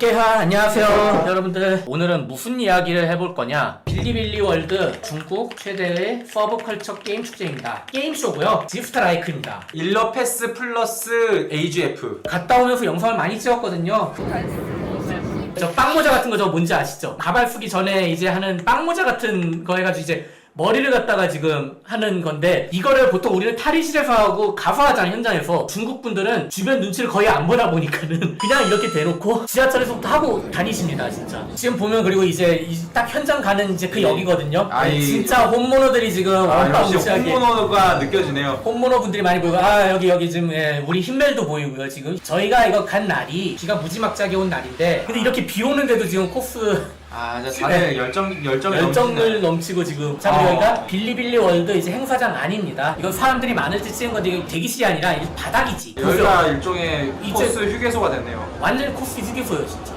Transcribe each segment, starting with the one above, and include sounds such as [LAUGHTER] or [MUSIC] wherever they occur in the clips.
깨하 안녕하세요 여러분들. 오늘은 무슨 이야기를 해볼 거냐? 빌리빌리 월드 중국 최대의 서브컬처 게임 축제입니다. 게임쇼고요. 지스타라이크입니다. 일러 패스 플러스 AGF 갔다 오면서 영상을 많이 찍었거든요. 저 빵모자 같은 거 저 뭔지 아시죠? 가발 쓰기 전에 이제 하는 빵모자 같은 거 해가지고 이제 머리를 갖다가 지금 하는 건데 이거를 보통 우리는 탈의실에서 하고 하잖아요 현장에서 중국 분들은 주변 눈치를 거의 안 보다 보니까는 [LAUGHS] 그냥 이렇게 대놓고 지하철에서부터 하고 다니십니다 진짜. 지금 보면 그리고 이제 이- 딱 현장 가는 이제 그 역이거든요. 아이. 진짜 홈모노들이 지금 아 역시 어마무시하게 홍문호가 느껴지네요. 홈모너 분들이 많이 보이고 아 여기 여기 지금 예, 우리 힘멜도 보이고요 지금. 저희가 이거 간 날이 비가 무지막지하게 온 날인데 근데 이렇게 비 오는데도 지금 코스 아 진짜 다들 열정 열정이 열정을 넘치네. 넘치고 지금 자 어. 여기가 빌리빌리 월드 이제 행사장 아닙니다. 이건 사람들이 많을 때 찍은 건데 이거 대기실이 아니라 이 바닥이지. 여기가 일종의 이제- 코스 휴게소가 됐네요. 완전 코스 휴게소예요 진짜.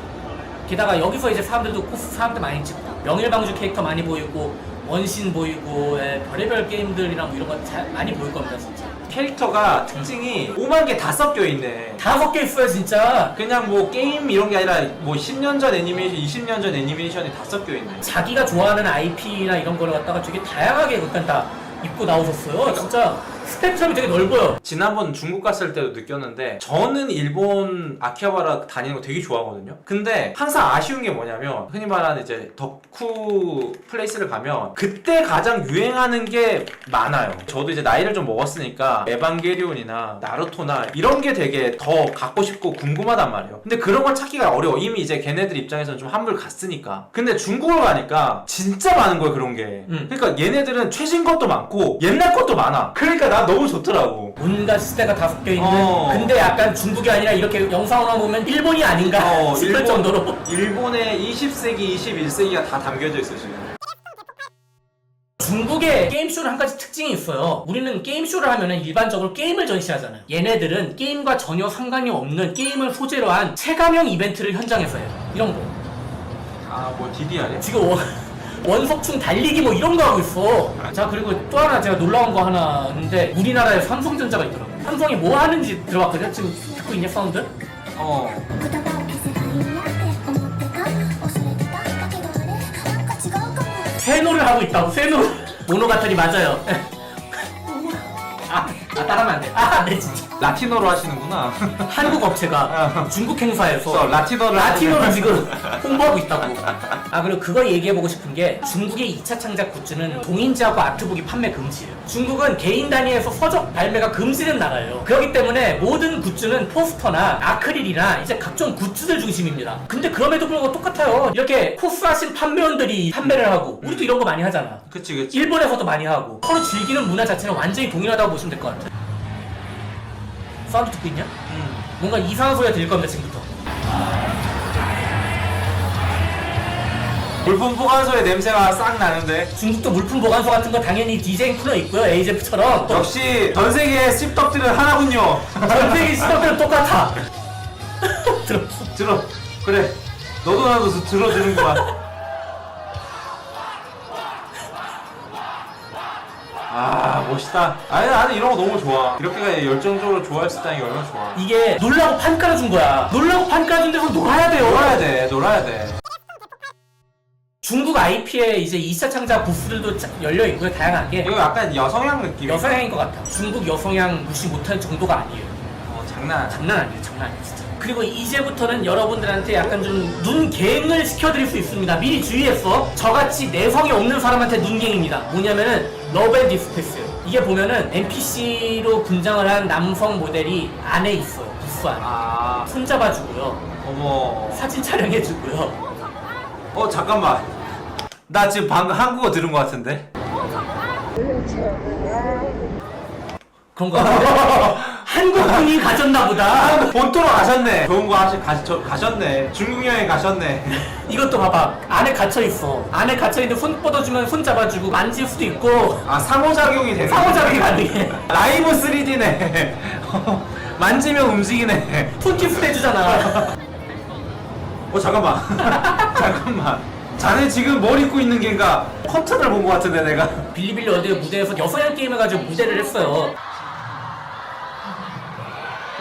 게다가 여기서 이제 사람들도 코스 사람들 많이 찍고 명일방주 캐릭터 많이 보이고 원신 보이고 예, 별의별 게임들이랑 뭐 이런 거 잘 많이 보일 겁니다 진짜 캐릭터가 특징이 5만 개 다 섞여 있네. 다 섞여 있어요 진짜. 그냥 뭐 게임 이런 게 아니라 뭐 10년 전 애니메이션 20년 전 애니메이션이 다 섞여 있네. 자기가 좋아하는 IP나 이런 거를 갖다가 되게 다양하게 일단 다 입고 나오셨어요. 진짜 스펙트럼이 되게 넓어요. 지난번 중국 갔을 때도 느꼈는데 저는 일본 아키하바라 다니는 거 되게 좋아하거든요. 근데 항상 아쉬운 게 뭐냐면 흔히 말하는 이제 덕후 플레이스를 가면 그때 가장 유행하는 게 많아요. 저도 이제 나이를 좀 먹었으니까 에반게리온이나 나루토나 이런 게 되게 더 갖고 싶고 궁금하단 말이에요. 근데 그런 걸 찾기가 어려워. 이미 이제 걔네들 입장에서는 좀 한물 갔으니까. 근데 중국을 가니까 진짜 많은 거예요 그런 게. 음. 그러니까 얘네들은 최신 것도 많고 옛날 것도 많아. 그러니까 나 너무 좋더라고. 온갖 시대가 다 섞여 있는. 어. 근데 약간 중국이 아니라 이렇게 영상으로 보면 일본이 아닌가 어, [LAUGHS] 싶을 일본- 정도로. 일본의 20세기, 21세기가 다 담겨져 있어 지금. 중국의 게임쇼는 한 가지 특징이 있어요. 우리는 게임쇼를 하면은 일반적으로 게임을 전시하잖아요. 얘네들은 게임과 전혀 상관이 없는 게임을 소재로 한 체감형 이벤트를 현장에서 해요. 이런 거. 아, 뭐 DDR이야? 지금 원, 원석충 달리기 뭐 이런 거 하고 있어. 자 그리고 또 하나 제가 놀라운 거 하나 있는데 우리나라에 삼성전자가 있더라고. 삼성이 뭐 하는지 들어봤거든. 지금 듣고 있냐 사운드? 어. 세노를 하고 있다고 세노 모노가터리 맞아요. 아, 아 따라하면 안 돼. 아, 네 진짜. 라틴어로 하시는구나. 한국 업체가 어. 중국 행사에서 라틴어를 라틴어를 지금 홍보하고 있다고. 아 그리고 그거 얘기해보고 싶은 게 중국의 2차 창작 굿즈는 동인지하고 아트북이 판매 금지예요. 중국은 개인 단위에서 서적 발매가 금지된 나라예요. 그렇기 때문에 모든 굿즈는 포스터나 아크릴이나 이제 각종 굿즈들 중심입니다. 근데 그럼에도 불구하고 똑같아요. 이렇게 코스하신 판매원들이 판매를 하고 우리도 이런 거 많이 하잖아. 그치, 그치. 일본에서도 많이 하고 서로 즐기는 문화 자체는 완전히 동일하다고 보시면 될 것 같아. 사운드 듣고 있냐? 음. 뭔가 이상한 소리가 들릴 겁니다 지금부터. 물품 보관소의 냄새가 싹 나는데. 중국도 물품 보관소 같은 거 당연히 디제잉 풀어 있고요 에이제프처럼 또 역시 전 세계의 씹덕들은 하나군요. 전 세계 시도들은 똑같아. [LAUGHS] 들어. 들어. 그래. 너도 나도 들- 들어주는구만. 아, 멋있다. 아니, 나는 이런 거 너무 좋아. 이렇게 열정적으로 좋아할 수 있다는 게 얼마나 좋아. 이게 놀라고 판 깔아준 거야. 놀라고 판 깔아준 데서 놀아야 돼요. 놀아야 돼, 놀아야 돼. 중국 IP의 이제 2차 창작 부스들도 짜- 열려 있고요 다양하게. 이거 약간 여성향 느낌. 여성향인 것 같아. 중국 여성향 무시 못할 정도가 아니에요. 어, 장난. 장난 아니에요, 장난 아니에요, 진짜. 그리고 이제부터는 여러분들한테 약간 좀 눈갱을 시켜드릴 수 있습니다. 미리 주의했어. 저같이 내성이 없는 사람한테 눈갱입니다. 뭐냐면은 러벨 디스패스예요. 이게 보면은 NPC로 분장을 한 남성 모델이 안에 있어요. 부스 안에. 아, 손잡아주고요. 어머. 사진 촬영해주고요. 어, 잠깐만. 나 지금 방금 한국어 들은 것 같은데? 그런 거 같은데? [LAUGHS] 한국분이 가졌나 보다. 아, 본토로 가셨네. 좋은 거 하시, 가, 저, 가셨네. 중국 여행 가셨네. [LAUGHS] 이것도 봐봐. 안에 갇혀있어. 안에 갇혀있는데 손 뻗어주면 손 잡아주고 만질 수도 있고 아, 상호작용이 되네. 상호작용이 가능해. 라이브 3D네. [LAUGHS] 만지면 움직이네. 손키스 해주잖아. 어, 잠깐만. 잠깐만. 자네 지금 뭘 입고 있는 겐가? 커튼을 본 것 같은데, 내가. 빌리빌리 어디 무대에서 여성향 게임을 가지고 무대를 했어요.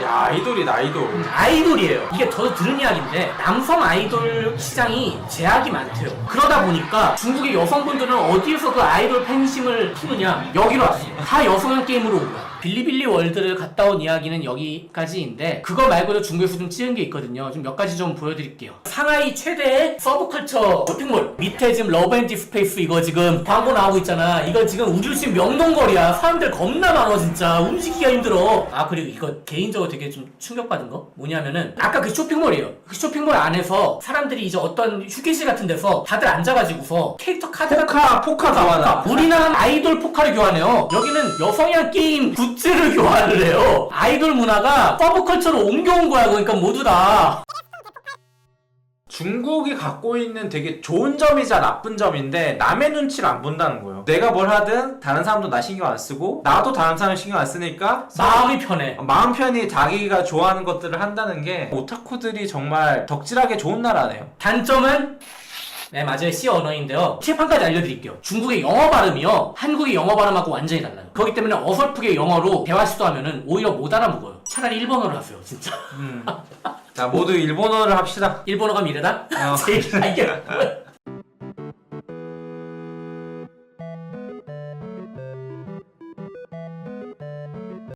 야 아이돌이다 아이돌. 아이돌이에요. 이게 저도 들은 이야기인데 남성 아이돌 시장이 제약이 많대요. 그러다 보니까 중국의 여성분들은 어디에서 그 아이돌 팬심을 키우냐 여기로 왔어요. 다 여성형 게임으로 온 거야. 빌리빌리 월드를 갔다 온 이야기는 여기까지인데 그거 말고도 중국에서 좀 찍은 게 있거든요. 좀 몇 가지 좀 보여드릴게요. 상하이 최대의 서브컬처 쇼핑몰 밑에 지금 러브앤디 스페이스 이거 지금 광고 나오고 있잖아. 이거 지금 우리 집 명동거리야. 사람들 겁나 많아 진짜. 움직이기가 힘들어. 아 그리고 이거 개인적으로 되게 좀 충격받은 거 뭐냐면은 아까 그 쇼핑몰이에요. 그 쇼핑몰 안에서 사람들이 이제 어떤 휴게실 같은 데서 다들 앉아가지고서 캐릭터 카드 포카 포카 교환하. 우리나라는 아이돌 포카를 교환해요. 여기는 여성향 게임 굿 즈를 교환을 해요. 아이돌 문화가 서브컬처로 옮겨온 거야. 그러니까 모두 다. 중국이 갖고 있는 되게 좋은 점이자 나쁜 점인데 남의 눈치를 안 본다는 거예요. 내가 뭘 하든 다른 사람도 나 신경 안 쓰고 나도 다른 사람 신경 안 쓰니까 마음이 편해. 마음 편히 자기가 좋아하는 것들을 한다는 게 오타쿠들이 정말 덕질하게 좋은 나라네요. 단점은 네 맞아요. C 언어인데요. 팁한가지 알려드릴게요. 중국의 영어 발음이요. 한국의 영어 발음하고 완전히 달라요. 그렇기 때문에 어설프게 영어로 대화 시도하면은 오히려 못 알아먹어요. 차라리 일본어를 하세요 진짜. 자 모두 일본어를 합시다. [LAUGHS] 일본어가 미래다? 어. [LAUGHS] 제일 이게 뭐야